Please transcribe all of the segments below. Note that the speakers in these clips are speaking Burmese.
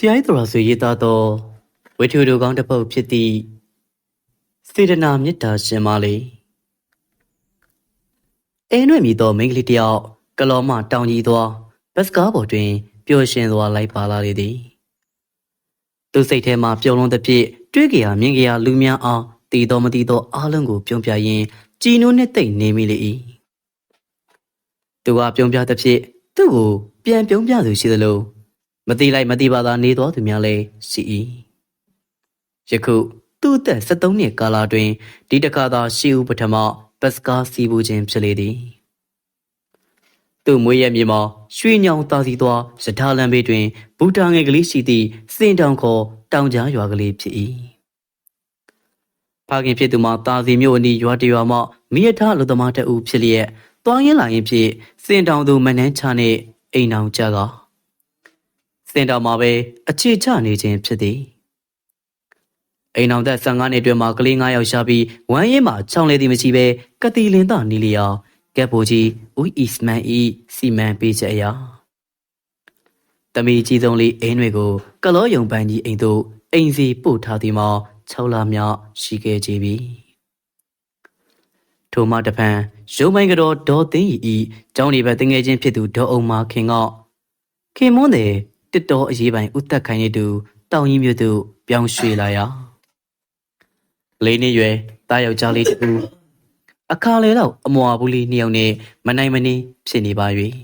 ဆရာကြီးတော်ဆွေရေးသားသောဝိထုတို့ကောင်းတစ်ပုဒ်ဖြစ်သည့်စေတနာမေတ္တာရှင်မလေးအဲနှွေမြည်သောမိန်းကလေးတစ်ယောက်ကလောမတောင်ကြီးသောဘတ်စကားပေါ်တွင်ပျော်ရွှင်စွာလိုက်ပါလာလေသည်သူစိတ်ထဲမှပျော်လွန်သဖြင့်တွေးကြရာမြင်ကြရာလူများအားတည်တော်မတည်သောအားလုံးကိုပြုံးပြရင်းကြည်နုနှင့်သိမ့်နေမိလေ၏သူကပြုံးပြသဖြင့်သူ့ကိုပြန်ပြုံးပြသူရှိသလို မတိလိုက်မတိပါသာနေတော်သူများလည်းရှိ၏ယခုသူ့အသက်73နှစ်ကာလတွင်ဒီတစ်ခါသာရှိဦးပထမဘတ်စကားစီးပူခြင်းဖြစ်လေသည်သူ့မွေးရမြေမှာရွှေညောင်တာစီသွားရထားလမ်းဘေးတွင်ဘူတာငယ်ကလေးရှိသည့်စင်တောင်ခေါ်တောင်ကြားရွာကလေးဖြစ်၏ဖခင်ဖြစ်သူမှာတာစီမြို့အနီးရွာတရွာမှမိရထားလူသမားတအူဖြစ်လျက်တွားရင်လာရင်ဖြစ်စင်တောင်သူမနှန်းချနှင့်အိမ်အောင်ကြကစ င်တောင်မှာပဲအခြေချနေခြင်းဖြစ်သည်အိမ်အောင်သက်15နှစ်အတွင်းမှာကလေး9ယောက်ရှာပြီးဝမ်းရင်မှာချောင်းလေသည်မရှိဘဲကတိလင်းသာနီလျောကက်ပိုကြီးဦးအီစမန်ဤစီမံပေးချက်အရာတမီကြီးဆုံးလေးအင်းတွေကိုကလောယုံပန်းကြီးအိမ်သို့အိမ်စီပို့ထားသည်မှာ6လမြောက်ရှိခဲ့ကြပြီထိုမှတဖန်ရုံမိုင်းကတော့ဒေါ်သိန်းဤကျောင်းနေဘက်တငယ်ချင်းဖြစ်သူဒေါ်အောင်မခင်ကခင်မွန်းတဲ့ တစ်တော်အရေးပိုင်ဥသက်ခိုင်ရဲ့သူတောင်ကြီးမြို့သို့ပြောင်းရွှေ့လာရာလေးနှစ်ရွယ်တားယောက်ျားလေးတူအခါလေတော့အမွာဘူးလေးနှစ်ယောက်နဲ့မနိုင်မနှင်းဖြစ်နေပါ၍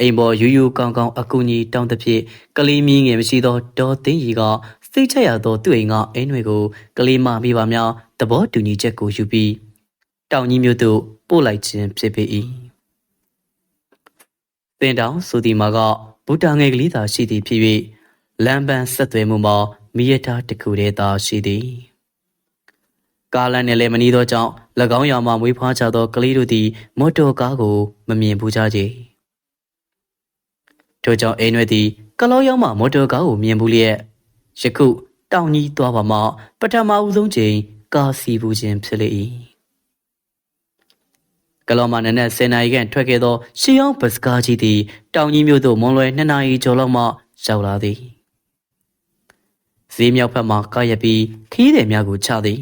အိမ်ပေါ်ယူယူကောင်းကောင်းအကူကြီးတောင်းသဖြင့်ကလေးမြင်းငယ်မရှိသောဒေါ်သိန်းကြီးကစိတ်ချရသောသူ့အိမ်ကအင်းတွေကိုကလေးမမိပါများသဘောတူညီချက်ကိုယူပြီးတောင်ကြီးမြို့သို့ပို့လိုက်ခြင်းဖြစ်ပေ၏သင်တောင်ဆိုဒီမှာက ဘူတာငယ်ကလေးသာရှိသည်ဖြစ်၍လမ်းပန်းဆက်သွယ်မှုမှာမိရထားတစ်ခုတည်းသာရှိသည်ကားလမ်းနဲ့လည်းမနီးသောကြောင့်၎င်းရာမှမွေးဖွားကြသောကလေးတို့သည်မော်တော်ကားကိုမမြင်ဘူးကြကြထို့ကြောင့်အိမ်ရွယ်သည်ကလောရောက်မှမော်တော်ကားကိုမြင်ဘူးလျက်ယခုတောင်ကြီးသွားပါမှပထမဦးဆုံးချိန်ကားစီဘူးခြင်းဖြစ်လေ၏ ကလောမနနဲ့10နာရီခန့်ထွက်ခဲ့သောရှီယောင်းဘတ်စကားကြီးသည်တောင်ကြီးမြို့သို့မွန်လွယ်2နာရီကျော်လောက်မှရောက်လာသည်ဈေးမြောက်ဘက်မှကားရပြီးခီးတယ်များကိုချသည်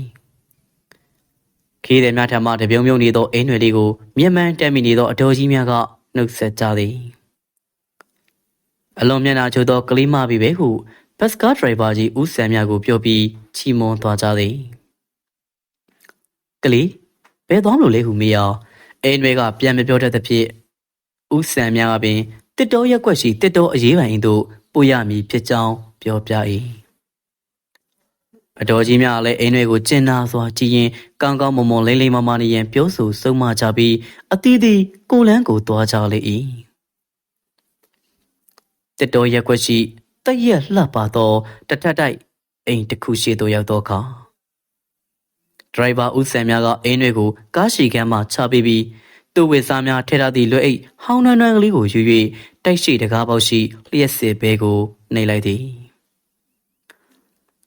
ခီးတယ်များထံမှတပြုံပြုံနေသောအင်းတွေလေးကိုမျက်မှန်တက်မိနေသောအတော်ကြီးများကနှုတ်ဆက်ကြသည်အလွန်မျက်နှာချိုသောကလေးမပြီပဲဟုဘတ်စကားဒရိုင်ဘာကြီးဦးဆန်မြကိုပြောပြီးချီမွန်သွားကြသည်ကလေးဘယ်သွားမလို့လဲဟုမေးအောင် အိမ်တွေကပြန်မပြောတတ်သဖြင့်ဦးဆန်မြကပင်တစ်တော်ရက်ွက်ရှိတစ်တော်အရေးပိုင်သို့ပို့ရမည်ဖြစ်ကြောင်းပြောပြ၏အတော်ကြီးများလည်းအိမ်တွေကိုကျင်နာစွာကြည်ရင်ကောင်းကောင်းမွန်မွန်လိမ့်လိမ့်မမနေရင်ပြောဆိုဆုံးမကြပြီးအသီးသီးကိုလန်းကိုသွားကြလေ၏တစ်တော်ရက်ွက်ရှိတရက်လှပသောတထက်တိုက်အိမ်တစ်ခုရှိသို့ရောက်သောအခါ ဒရိုင်ဘာဦးဆန်များကအိမ်တွေကိုကားရှိကမ်းမှချပေးပြီးသူ့ဝေစားများထဲထားသည့်လွှဲအိတ်ဟောင်းနှွမ်းနှွမ်းကလေးကိုယူ၍တိုက်ရှိတကားပေါက်ရှိလျှက်စစ်ဘဲကိုနှိပ်လိုက်သည်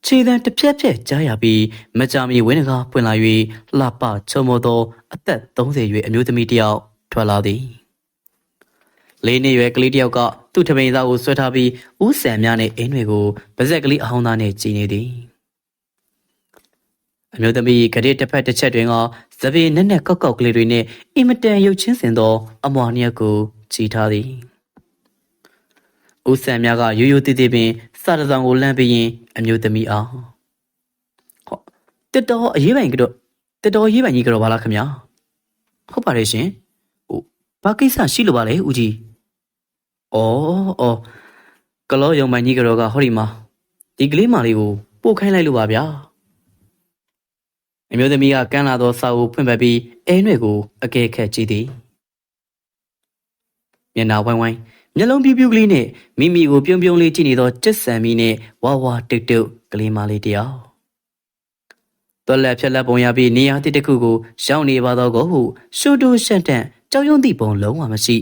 ခြေတံတစ်ဖြက်ဖြက်ကြားရပြီးမကြမီဝင်းကားပွင့်လာ၍လှပချုံမသောအသက်30ရွယ်အမျိုးသမီးတစ်ယောက်ထွက်လာသည်လေးနှစ်ရွယ်ကလေးတစ်ယောက်ကသူ့ထမိန်သားကိုဆွဲထားပြီးဦးဆန်များနဲ့အင်းတွေကိုပါဇက်ကလေးအဟောင်းသားနဲ့ကြည်နေသည် အမျိုးသမီးကလေးတစ်ဖက်တစ်ချက်တွင်ကသပေနဲ့နဲ့ကောက်ကောက်ကလေးတွေနဲ့အင်မတန်ရုပ်ချင်းစင်သောအမွာနှစ်ယောက်ကိုကြည်ထားသည်ဦးဆန်များကရိုးရိုးတည်တည်ပင်စာတစောင်ကိုလှမ်းပြီးရင်အမျိုးသမီးအောင်ဟောတက်တော်အရေးပိုင်ကတော့တက်တော်ရေးပိုင်ကြီးကတော့ဘာလားခင်ဗျာဟုတ်ပါတယ်ရှင်ဟိုဘာကိစ္စရှိလို့ပါလဲဦးကြီးအော်အော်ကလောယုံပိုင်ကြီးကတော့ကဟောဒီမှာဒီကလေးမလေးကိုပို့ခိုင်းလိုက်လို့ပါဗျာ အမျိုးသမီးကကန်းလာသောစာအုပ်ဖွင့်ပတ်ပြီးအဲနှွေကိုအကဲခတ်ကြည့်သည်မျက်နှာဝိုင်းဝိုင်းမျက်လုံးပြူးပြူးကလေးနဲ့မိမိကိုပြုံးပြုံးလေးကြည့်နေသောကျက်ဆန်မီနဲ့ဝါဝါတုတ်တုတ်ကလေးမလေးတယောက်တော်လက်ဖြက်လက်ပုံရပြီးနေရာတစ်တစ်ခုကိုရှောင်းနေပါတော့ကိုဟုရှူတူရှန့်တန့်ကြောက်ရွံ့သည့်ပုံလုံးဝမရှိ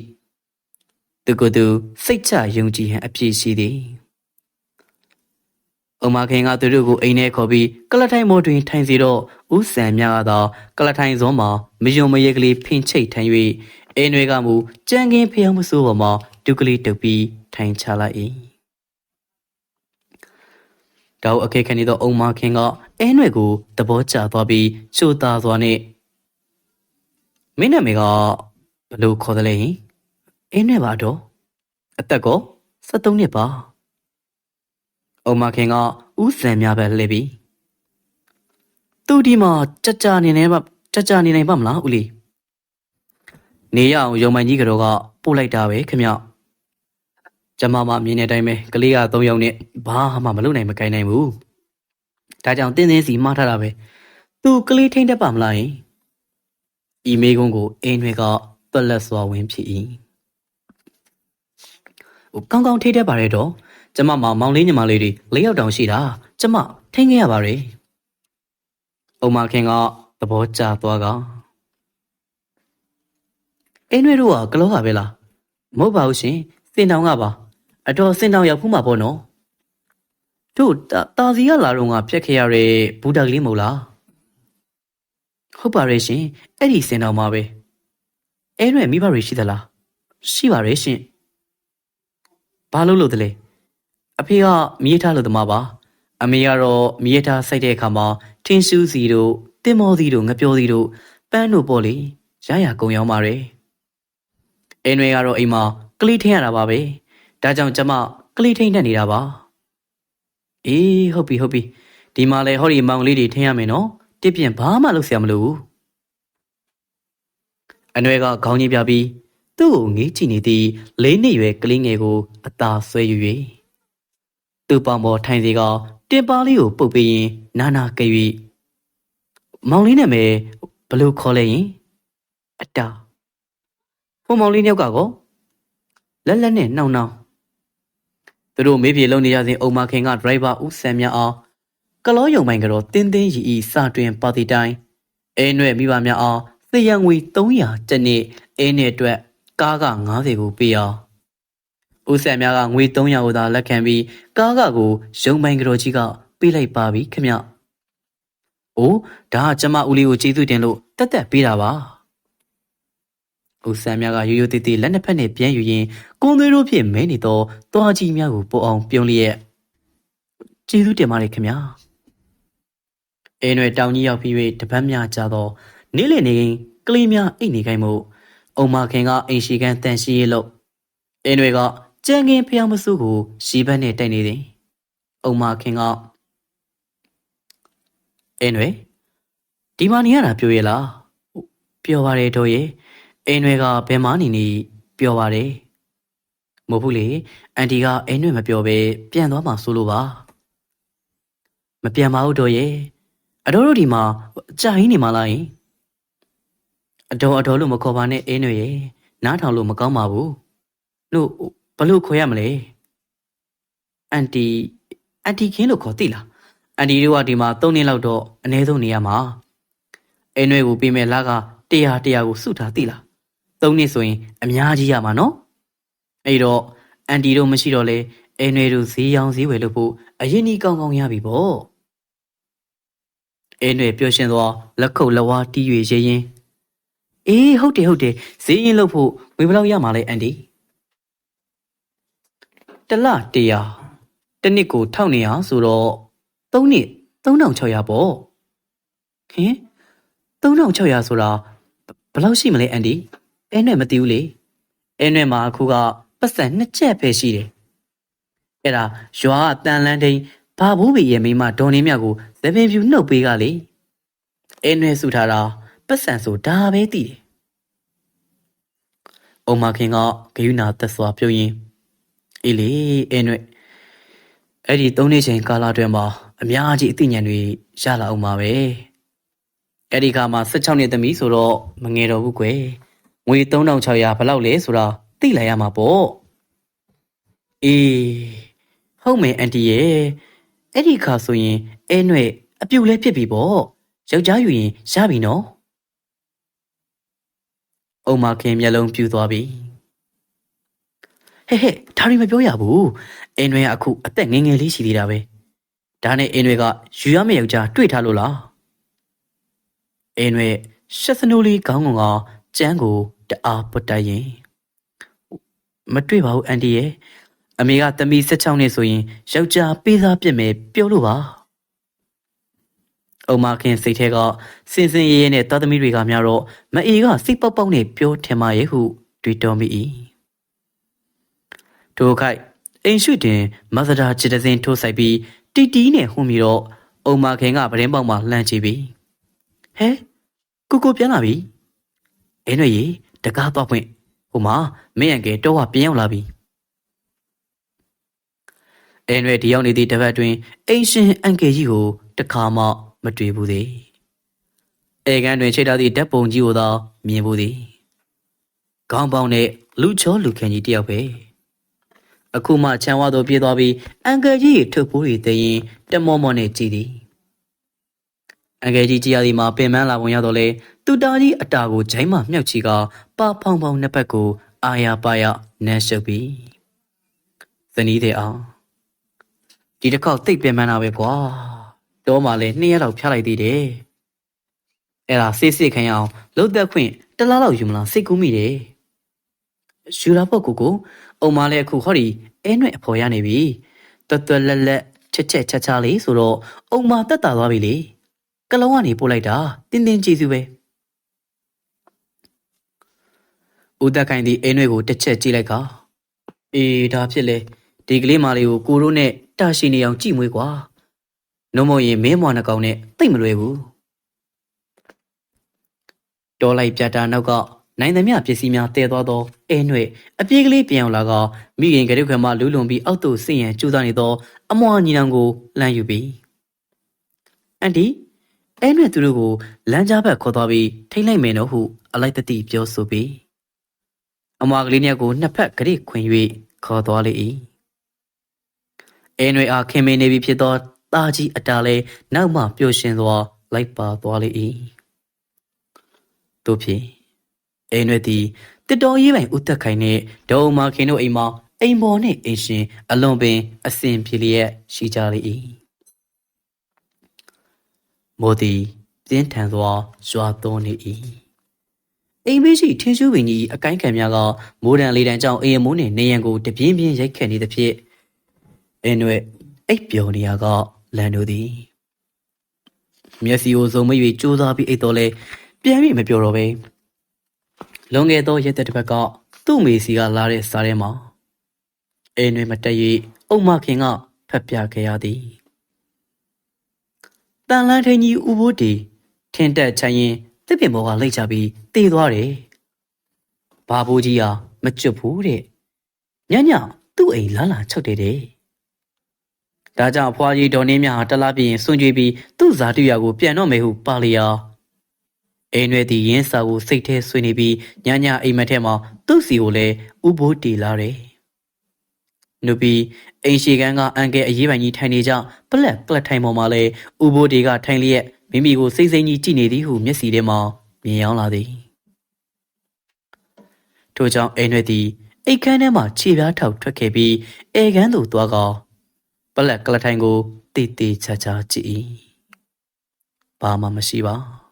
သူကသူစိတ်ချယုံကြည်ဟန်အပြည့်ရှိသည်။ အုံမခင်ကသူတို့ကိုအိမ်ထဲခေါ်ပြီးကလထိုင်မော်တွင်ထိုင်စီတော့ဦးဆန်မြကသာကလထိုင်စုံမှာမယုံမရဲကလေးဖင်ချိတ်ထိုင်၍အိမ်တွေကမူကြံကင်းဖျောင်းမစိုးပေါ်မှာဒုကလေးတုပ်ပြီးထိုင်ချလိုက်၏တောက်အခေခနေသောအုံမခင်ကအဲနွယ်ကိုသဘောကျသွားပြီးချိုသားစွာနဲ့မင်းနာမည်ကဘယ်လိုခေါ်သလဲဟင်အဲနွယ်ပါတော့အသက်ကော73နှစ်ပါ အုံမခင်ကဥစံများပဲလှည့်ပြီးသူဒီမှာကြကြနေနေပါကြကြနေနိုင်ပါမလားဦးလေးနေရအောင်ရုံမိုင်ကြီးကတော့ကပို့လိုက်တာပဲခင်ဗျကျမမမြင်တဲ့အတိုင်းပဲကလေးက3ယောက်နဲ့ဘာမှမလုပ်နိုင်မကိုင်းနိုင်ဘူးဒါကြောင့်တင်းတင်းစီမှားထားတာပဲသူကလေးထိမ့်တတ်ပါမလားယင်ဤမေကုန်းကိုအင်းတွေကပလက်စွာဝင်ဖြစ်၏ဟိုကောင်းကောင်းထိတတ်ပါရဲ့တော့ ကျမမမောင်လေးညီမလေးတွေ၄ယောက်တောင်ရှိတာကျမထိန်းခဲ့ရပါရဲ့အုံမခင်ကသဘောကျသွားကအင်းတွေတို့ကကလောကပဲလားမဟုတ်ပါဘူးရှင်စင်တောင်ကပါအတော်စင်တောင်ရောက်ဖူးမှာပေါ့နော်တို့တာတာစီကလာတော့ငါဖြတ်ခဲ့ရတဲ့ဘူတာကလေးမဟုတ်လားဟုတ်ပါရဲ့ရှင်အဲ့ဒီစင်တောင်မှာပဲအဲ့ရွယ်မိဘတွေရှိသလားရှိပါရဲ့ရှင်ဘာလို့လို့တလဲ အဖေကမြေးထားလို့တမပါအမေကတော့မြေးထားစိုက်တဲ့အခါမှာထင်းရှူးစီတို့တင်မောစီတို့ငပြောစီတို့ပန်းတို့ပေါ့လေရရကုံရောင်းပါတယ်အင်းတွေကတော့အိမ်မှာကလေးထင်းရတာပါပဲဒါကြောင့်ကျမကလေးထင်းတက်နေတာပါအေးဟုတ်ပြီဟုတ်ပြီဒီမှာလဲဟောဒီမောင်လေးတွေထင်းရမယ်နော်တစ်ပြင်းဘာမှလုပ်ဆရာမလိုဘူးအနွယ်ကခေါင်းကြီးပြပြီးသူ့ကိုငေးကြည့်နေသည့်လေးနှစ်ရွယ်ကလေးငယ်ကိုအသာဆွဲယူ၍ သူ့ပေါင်ပေါ်ထိုင်စီကတင်ပါလေးကိုပုတ်ပေးရင်နာနာကြွေမောင်လေးနဲ့မယ်ဘလို့ခေါ်လဲရင်အတာဟိုမောင်လေးညောက်ကကောလက်လက်နဲ့နှောင်းနှောင်းသူတို့မေးပြေလုံးနေရစဉ်အုံမခင်ကဒရိုက်ဘာဦးဆန်မြအောင်ကလောယုံမိုင်ကတော့တင်းတင်းရီဤစတွင်ပါတီတိုင်းအဲနွဲ့မိဘများအောင်သေရန်ငွေ300ကျပ်နဲ့အဲနဲ့အတွက်ကားက90ကိုပေးအောင် ဦးဆန်များကငွေ300ကိုသာလက်ခံပြီးကားကကိုရုံမိုင်ကတော့ကြီးကပေးလိုက်ပါပြီခင်ဗျ။အိုးဒါကကျမဦးလေးကိုကျေးဇူးတင်လို့တက်တက်ပေးတာပါ။ဦးဆန်မြကရိုးရိုးသေးသေးလက်နှစ်ဖက်နဲ့ပြန်ယူရင်ကွန်သွေးတို့ဖြင့်မဲနေတော့တွားကြီးများကိုပိုအောင်ပြုံးလျက်ကျေးဇူးတင်ပါတယ်ခင်ဗျာ။အဲနွယ်တောင်ကြီးရောက်ပြီး၍တပတ်များကြာတော့နေ့လည်နေရင်ကလေးများအိတ်နေခိုင်းမှုအုံမခင်ကအိမ်ရှိကန်တန်ရှိရေးလို့အဲနွယ်က ကြံငင်ဖျောင်းမစုကိုရှီဘက်နဲ့တိုက်နေတယ်။အုံမခင်ကအဲနွယ်ဒီမှာနေရတာပြောရလားပြောပါတယ်တို့ရဲ့အဲနွယ်ကဘယ်မှာနေနေပြောပါတယ်မဟုတ်ဘူးလေအန်တီကအဲနွယ်မပြောဘဲပြန်သွားမှဆိုလို့ပါမပြန်ပါဘူးတို့ရဲ့အတော်တို့ဒီမှာကြာရင်းနေမှလားယင်အတော်အတော်လို့မခေါ်ပါနဲ့အဲနွယ်ရဲ့နားထောင်လို့မကောင်းပါဘူးလို့ ဘလို့ခေါ်ရမလဲအန်တီအန်တီခင်းလို့ခေါ်သိလားအန်တီတို့ကဒီမှာ၃နှစ်လောက်တော့အနည်းဆုံးနေရမှာအဲနွဲကိုပေးမဲ့လက100 100ကိုစုထားသိလား၃နှစ်ဆိုရင်အများကြီးရမှာနော်အဲ့တော့အန်တီတို့မရှိတော့လဲအဲနွဲတို့ဈေးရောင်းဈေးဝယ်လို့ဖို့အရင်ကြီးကောင်းကောင်းရပြီပေါ့အဲနွဲပျော်ရှင်သွားလက်ခုပ်လက်ဝါးတီး၍ရေရင်အေးဟုတ်တယ်ဟုတ်တယ်ဈေးရင်လို့ဖို့ဝေဘယ်လောက်ရမှာလဲအန်တီ တလ100တနစ်ကို1900ဆိုတော့3နှစ်3600ပေါ့ဟင်3600ဆိုတာဘယ်လောက်ရှိမလဲအန်ဒီအဲနဲ့မသိဘူးလေအဲနဲ့မှာအခုကပတ်စံနှစ်ချက်ပဲရှိတယ်အဲ့ဒါရွာကတန်လန်းတိန်ဘာဘူးဘီရဲ့မိမဒေါ်နေမြတ်ကိုသပင်ဖြူနှုတ်ပေးကလေအဲနဲ့ဆူထားတာပတ်စံဆိုဒါပဲသိတယ်အုံမခင်ကဂယုနာသက်စွာပြုံးရင် အေးလေအဲနဲ့အဲ့ဒီသုံးနေချိန်ကာလအတွင်းမှာအများကြီးအသိဉာဏ်တွေရလာအောင်ပါပဲအဲ့ဒီခါမှာ16နှစ်သမီးဆိုတော့မငယ်တော့ဘူးကွယ်ငွေ3600ဘယ်လောက်လဲဆိုတာသိလိုက်ရမှာပေါ့အေးဟုတ်မယ်အန်တီရဲ့အဲ့ဒီခါဆိုရင်အဲနွဲ့အပြုတ်လဲဖြစ်ပြီပေါ့ယောက်ျားယူရင်ရပြီနော်အုံမခင်မျက်လုံးပြူသွားပြီ ဟဲ့ဟဲ့ဒါရီမပြောရဘူးအင်းတွေကအခုအသက်ငယ်ငယ်လေးရှိသေးတာပဲဒါနဲ့အင်းတွေကယူရမယ့်ယောက်ျားတွေ့ထားလို့လားအင်းတွေရှက်စနိုးလေးခေါင်းကောင်ကကျန်းကိုတအားပုတ်တိုက်ရင်မတွေ့ပါဘူးအန်တီရဲ့အမေကတမီ16နှစ်ဆိုရင်ယောက်ျားပေးစားပြစ်မယ်ပြောလို့ပါအုံမခင်စိတ်ထဲကစင်စင်ရဲရဲနဲ့သားသမီးတွေကများတော့မအေကစိတ်ပေါက်ပေါက်နဲ့ပြောထင်ပါရဲ့ဟုတွေးတောမိ၏ ထိုခိုက်အိမ်ရှိတင်မသဒာချစ်တစင်းထိုးဆိုင်ပြီးတီတီနဲ့ဟုံပြီးတော့အုံမခင်ကပရင်ပေါက်မှာလှမ်းကြည့်ပြီးဟဲကိုကိုပြန်လာပြီအဲနှွေရေတကားတော့ဖွင့်ဟိုမှာမင်းအငယ်တော့ဝပြန်ရောက်လာပြီအဲနှွေဒီရောက်နေသည့်တစ်ပတ်တွင်အိမ်ရှင်အန်ကယ်ကြီးကိုတခါမှမတွေ့ဘူးသေးအဲကန်းတွင်ချိတ်ထားသည့်ဓာတ်ပုံကြီးကိုသာမြင်ဘူးသည်ခေါင်းပေါင်းနဲ့လူချောလူခန့်ကြီးတယောက်ပဲ အခုမှချမ်းဝါသို့ပြေးသွားပြီးအန်ကယ်ကြီးထုတ်ပိုးရီသိရင်တမောမောနဲ့ကြည်သည်အန်ကယ်ကြီးကြည်ရသည်မှာပင်မလာပုံရတော့လေသူတာကြီးအတာကိုဂျိုင်းမှမြောက်ချီကပါဖောင်ဖောင်နှစ်ပတ်ကို အာရပါရနန်းရှုပ်ပြီးဇနီးတဲ့အောင်ဒီတစ်ခေါက်တိတ်ပင်မလာပဲကွာတော့မှလည်းနှစ်ရက်လောက်ဖျားလိုက်သေးတယ်အဲ့ဒါစစ်စစ်ခံရအောင်လှုပ်သက်ခွင့်တလားလောက်ယူမလားစိတ်ကူးမိတယ်ယူလာဖို့ကိုကို အုံမလည်းအခုဟောဒီအဲနှွဲ့အဖော်ရနေပြီတွတ်တွတ်လက်လက်ချက်ချက်ချာချာလေးဆိုတော့အုံမတက်တာသွားပြီလေကလုံးကနေပို့လိုက်တာတင်းတင်းကြည်စုပဲဦးတက်ခိုင်ဒီအဲနှွဲ့ကိုတစ်ချက်ကြည့်လိုက်ကအေးဒါဖြစ်လေဒီကလေးမလေးကိုကိုတို့နဲ့တာရှိနေအောင်ကြည့်မွေးကွာနှုံးမရင်မင်းမွားနှကောင်နဲ့တိတ်မလွယ်ဘူးတော်လိုက်ပြတာနောက်က နိုင်သမျှပစ္စည်းများတည်သွားသောအဲနှွေအပြေးကလေးပြန်အောင်လာကမိခင်ကရုခွေမှလူးလွန်ပြီးအောက်သို့ဆင်းရန်ကြိုးစားနေသော အမွာညီနောင်ကိုလှမ်းယူပြီးအန်တီအဲနှွေသူတို့ကိုလမ်းကြားဘက်ခေါ်သွားပြီးထိမ့်လိုက်မယ်နော်ဟုအလိုက်တတိပြောဆိုပြီးအမွာကလေးနှစ်ယောက်ကိုနှစ်ဖက်ကလေးခွင်၍ခေါ်သွားလေ၏အဲနှွေအားခင်မင်းနေပြီဖြစ်သောตาကြီးအတားလဲနောက်မှပျော်ရွှင်စွာလိုက်ပါသွားလေ၏တို့ဖြင့် အိမ်ရွက်သည်တစ်တော်ရေးပိုင်ဥသက်ခိုင်နှင့်ဒေါ်မာခင်တို့အိမ်မှာအိမ်ပေါ်နှင့်အိမ်ရှင်အလွန်ပင်အစဉ်ပြေလျက်ရှိကြလေ၏မိုးသည်ပြင်းထန်စွာရွာသွန်းနေ၏အိမ်မရှိထင်းရှူးပင်ကြီးအကိုင်းခံများကမိုးတန်လေးတန်ကြောင့်အိမ်မိုးနှင့်နေရန်ကိုတပြင်းပြင်းရိုက်ခတ်နေသဖြင့်အင်းွယ်အိပ်ပျော်နေရကလန်တို့သည်မျက်စိကိုစုံမ၍ကြိုးစားပြီးအိတ်တော်လဲပြန်ပြီးမပြောတော့ပဲ လွန်ခဲ့သောရက်သက်တစ်ပတ်ကသူ့မေစီကလာတဲ့စားထဲမှာအိမ်တွင်မတက်၍အုံမခင်ကဖက်ပြခဲ့ရသည်တန်လန်းထင်းကြီးဥဘိုးတီထင်းတက်ချရင်တစ်ပင်ဘောကလိတ်ချပြီးတေးသွားတယ်ဘာဘိုးကြီးဟာမကျွတ်ဘူးတဲ့ညညသူ့အိမ်လာလာချုပ်တယ်တဲ့ဒါကြောင့်ဖွာကြီးဒေါ်နေမြဟာတလားပြင်းစွန့်ကြွေးပြီးသူ့ဇာတိယာကိုပြန်တော့မယ်ဟုပါလျာ အိမ်ရွယ်သည်ရင်းစာကိုစိတ်ထဲဆွေးနေပြီးညညအိမ်မက်ထဲမှာသူ့စီကိုလည်းဥဘိုးတီလာတယ်။နုပီအိမ်ရှိကန်းကအန်ကဲအရေးပိုင်ကြီးထိုင်နေကြပလက်ကလထိုင်ပေါ်မှာလဲဥဘိုးတီကထိုင်လျက်မိမိကိုစိတ်စိမ်ကြီးကြည့်နေသည်ဟုမျက်စီထဲမှာမြင်ရောက်လာသည်။ထို့ကြောင့်အိမ်ရွယ်သည်အိတ်ခမ်းထဲမှခြေပြားထောက်ထွက်ခဲ့ပြီးအေကန်းသို့သွားကပလက်ကလထိုင်ကိုတေးတေးချာချာကြည့်၏။ဘာမှမရှိပါ။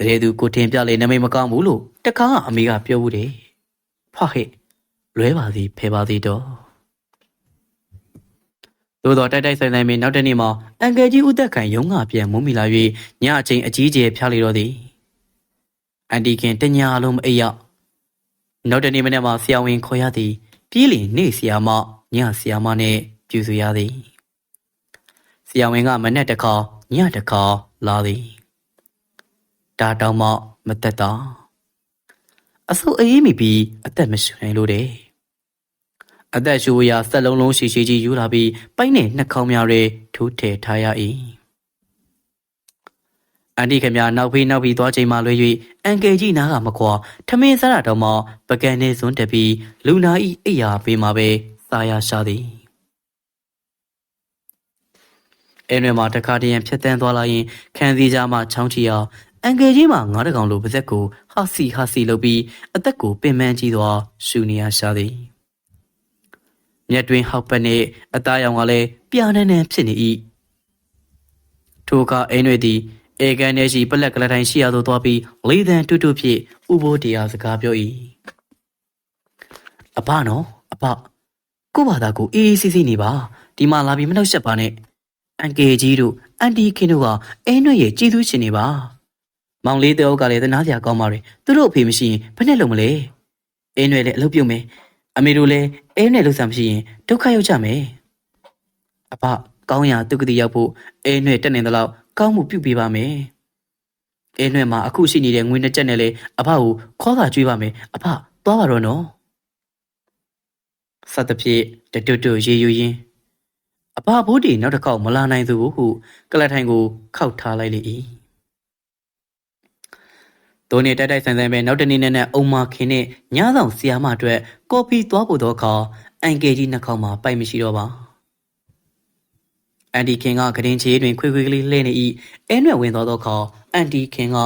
တရေသူကိုတင်ပြလေနမိတ်မကောင်းဘူးလို့တခါအမေကပြောဘူးတယ်ဖဟဲ့လွဲပါသည်ဖဲပါသည်တော့သို့တော်တိုက်တိုက်ဆိုင်ဆိုင်မင်းနောက်တနေ့မှာအန်ကယ်ကြီးဦးသက်ခိုင်ရုံးကပြန်မုံမိလာ၍ညအချိန်အကြီးကျယ်ဖျားလေတော့သည်အန်တီခင်တညာလုံးမအိပ်ရနောက်တနေ့မနေ့မှာဆရာဝန်ခေါ်ရသည်ပြေးလင်နေ့ဆရာမညဆရာမနဲ့ပြူစုရသည်ဆရာဝန်ကမနေ့တစ်ခါညတစ်ခါလာသည် ဒါတောင်မှမသက်တာအဆုပ်အေးမိပြီးအသက်မရှူနိုင်လို့တယ်အသက်ရှူရာဆက်လုံးလုံးရှိရှိကြီးယူလာပြီးပိုက်နဲ့နှာခေါင်းများရဲထိုးထည့်ထားရ၏အန်ဒီခင်ဗျာနောက်ဖေးနောက်ပြီးသွားချိန်မှလွှဲ၍အန်ကယ်ကြီးနားကမကွာထမင်းစားတာတော့မှပကံနဲ့စွန်းတက်ပြီးလူနာဤအိယာပေးမှာပဲစားရရှာသည်အဲနွယ်မှာတခါတရံဖြတ်တန်းသွားလာရင်ခံစည်းကြမှချောင်းချီအောင် အန်ကယ်ကြီးမှငါးတကောင်လိုပါဇက်ကိုဟာစီဟာစီလုပ်ပြီးအသက်ကိုပင်ပန်းကြီးသွားရှူနေရရှာသည်မြက်တွင်ဟောက်ပတ်နှင့်အသားရောင်ကလည်းပြာနန်းနန်းဖြစ်နေ၏ထိုအခါအိမ်တွေသည်အေကန်ထဲရှိပလက်ကလတိုင်းရှိရာသို့သွားပြီးလေးသံတူတူဖြင့်ဥဘိုးတရားစကားပြော၏အဘနော်အဘကို့ဘာသာကိုအေးအေးဆေးဆေးနေပါဒီမှာလာပြီးမနှောက်ယှက်ပါနဲ့အန်ကေကြီးတို့အန်တီခင်တို့ကအဲနှွဲ့ရဲ့ကြည်သူရှင်နေပါ မောင်လေးတယောက်ကလည်းသနာစရာကောင်းပါတယ်သူတို့အဖေမရှိရင်ဘယ်နဲ့လုံးမလဲအဲနှွဲ့လည်းအလုပ်ပြုတ်မယ်အမေတို့လည်းအဲနှွဲ့လှုပ်ဆောင်မရှိရင်ဒုက္ခရောက်ကြမယ်အဖကောင်းရာတုကတိရောက်ဖို့အဲနှွဲ့တက်နေသလောက်ကောင်းမှုပြုပေးပါမယ်အဲနှွဲ့မှာအခုရှိနေတဲ့ငွေနှစ်ကျက်နဲ့လေအဖကိုခေါ်သာကျွေးပါမယ်အဖသွားပါတော့နော်စသဖြင့်တတွတ်တွတ်ရေယူရင်းအဘဘိုးတီနောက်တစ်ခေါက်မလာနိုင်သူဟုကလထိုင်ကိုခောက်ထားလိုက်လေ၏ ဒိုနေတိုက်တိုက်ဆန်ဆန်ပဲနောက်တနေ့နဲ့နဲ့အုံမခင်နဲ့ညဆောင်ဆီယာမအတွက်ကော်ဖီသွားဖို့တော့ခါအန်ကယ်ကြီးနှာခေါင်းမှာပိုက်မရှိတော့ပါအန်ဒီခင်ကဂရင်ချေးတွင်ခွေခွေကလေးလှည့်နေ၏အဲနှွယ်ဝင်သွားတော့ခါအန်ဒီခင်က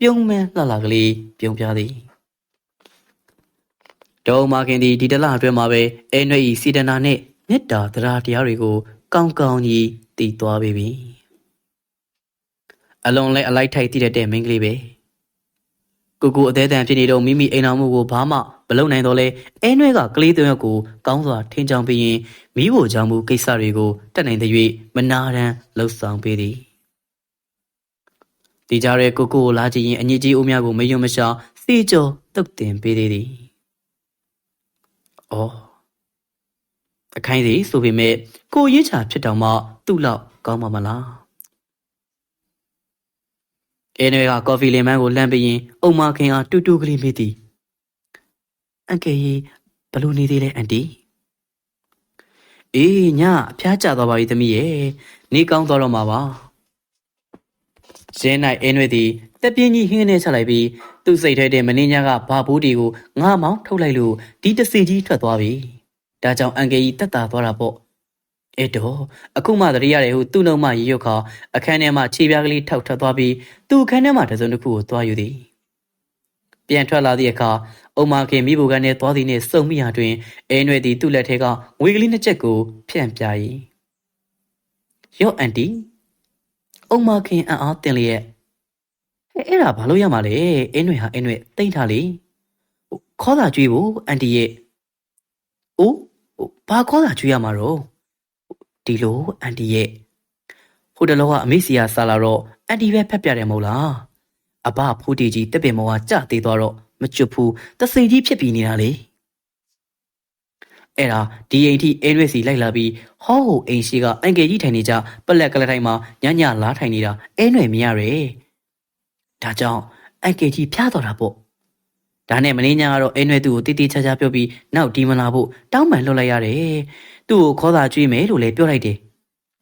ပြုံးမဲလှလှကလေးပြုံးပြသည်ဒေါ်မာခင်ဒီဒီတလအတွင်းမှာပဲအဲနှွဲ့ဤစီဒနာနဲ့မေတ္တာတရားတရားတွေကိုကောင်းကောင်းကြီးတည်သွားပြီပြီအလုံးလဲအလိုက်ထိုက်တည်တဲ့မိန်းကလေးပဲ ကိုကိုအသေးတန်ဖြစ်နေတော့မိမိအိမ်တော်မှုကိုဘာမှမလုပ်နိုင်တော့လဲအဲနှွဲ့ကကလေးသွင်းရက်ကိုကောင်းစွာထင်းချောင်းပြီးရင်မိဖို့ကြောင့်မူကိစ္စတွေကိုတက်နိုင်တဲ့၍မနာတမ်းလှုပ်ဆောင်ပေးသည်ဒီကြရဲကိုကိုကိုလာကြည့်ရင်အညစ်အကြေးအိုးများကိုမယုံမရှာစီကြောတုတ်တင်ပေးသေးသည်။အော်အခိုင်းစီဆိုပေမဲ့ကိုရင်းချာဖြစ်တောင်မှသူ့လောက်ကောင်းမှာမလား။ အဲနွေကကော်ဖီလင်မန်းကိုလှမ်းပြီးရင်အုံမခင်အားတူတူကလေးမေးသည်။အန်ကယ်ကြီးဘလို့နေသေးလဲအန်တီ။အေးညအဖျားကျသွားပါပြီသမီးရဲ့။နေကောင်းသွားတော့မှာပါ။ရင်း၌အင်းွေသည်တက်ပြင်းကြီးဟင်းနေချလိုက်ပြီးသူ့စိတ်ထဲတဲ့မင်းညာကဘာဘူးတီကိုငါမောင်းထုတ်လိုက်လို့ဒီတစီကြီးထွက်သွားပြီ။ဒါကြောင့်အန်ကယ်ကြီးတက်တာသွားတာပေါ့။ အဲ့တော့အခုမှတရိရတယ်ဟုသူ့နှုတ်မှရေရွတ်ခါအခန်းထဲမှခြေပြားကလေးထောက်ထွက်သွားပြီးသူ့အခန်းထဲမှတစုံတစ်ခုကိုသွားယူသည်။ပြန်ထွက်လာသည့်အခါအုံမာခင်မိဘကနေသွားသည်နှင့်စုံမိရာတွင်အဲနွယ်သည်သူ့လက်ထဲကငွေကလေးနှစ်ချက်ကိုဖြန့်ပြ၏။ရော့အန်တီအုံမာခင်အံ့အားတင်လျက်ဟဲ့အဲ့ဒါဘာလို့ရမှာလဲအင်းနွေဟာအင်းနွေတိတ်ထားလေဟိုခေါ်တာကြွေးဖို့အန်တီရဲ့အိုးဟိုဘာခေါ်တာကြွေးရမှာတော့ ဒီလိုအန်တီရဲ့ဟိုတလောကအမေစီယာဆာလာတော့အန်တီပဲဖက်ပြတယ်မဟုတ်လားအဘဖိုးတီကြီးတက်ပင်မောကကြသေးသွားတော့မကျွတ်ဘူးတစိကြီးဖြစ်ပြီးနေတာလေအဲ့ဒါဒီအိမ်ထိအင်းရွေစီလိုက်လာပြီးဟောဟိုအိမ်ရှိကအန်ကယ်ကြီးထိုင်နေကြပလက်ကလထိုင်မှာညညလားထိုင်နေတာအဲຫນွေမရရဲဒါကြောင့်အန်ကေကြီးဖျားတော်တာပေါ့ဒါနဲ့မင်းညာကတော့အိမ်ရွယ်သူ့ကိုတိတိကျကျပြောပြီးနောက်ဒီမလာဖို့တောင်းပန်လွှတ်လိုက်ရတယ် သူ့ကိုခေါ်သာကျွေးမယ်လို့လည်းပြောလိုက်တယ်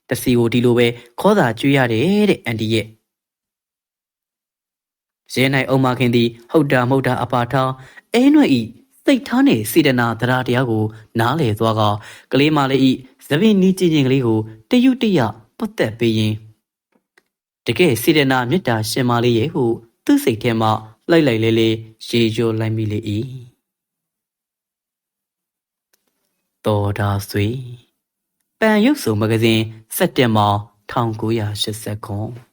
တစီကိုဒီလိုပဲခေါ်သာကျွေးရတယ်တဲ့အန်တီရဲ့ရဲနိုင်အုံမခင်သည်ဟုတ်တာမဟုတ်တာအပါထားအိမ်ရွယ်ဤစိတ်ထားနေစေတနာတရားတရားကို နားလေသွားကကလေးမလေးဤသပင်နီးချင်းချင်းကလေးကိုတယုတရပတ်သက်ပေးရင်တကယ်စေတနာမေတ္တာရှင်မလေးရဲ့ဟုသူ့စိတ်ထဲမှလိုက်လိုက်လေးလေးရေရိုလိုက်မိလေ၏ တော်ဒါဆွေပန်ရုပ်စုံမဂဇင်းစက်တင်ဘာ1989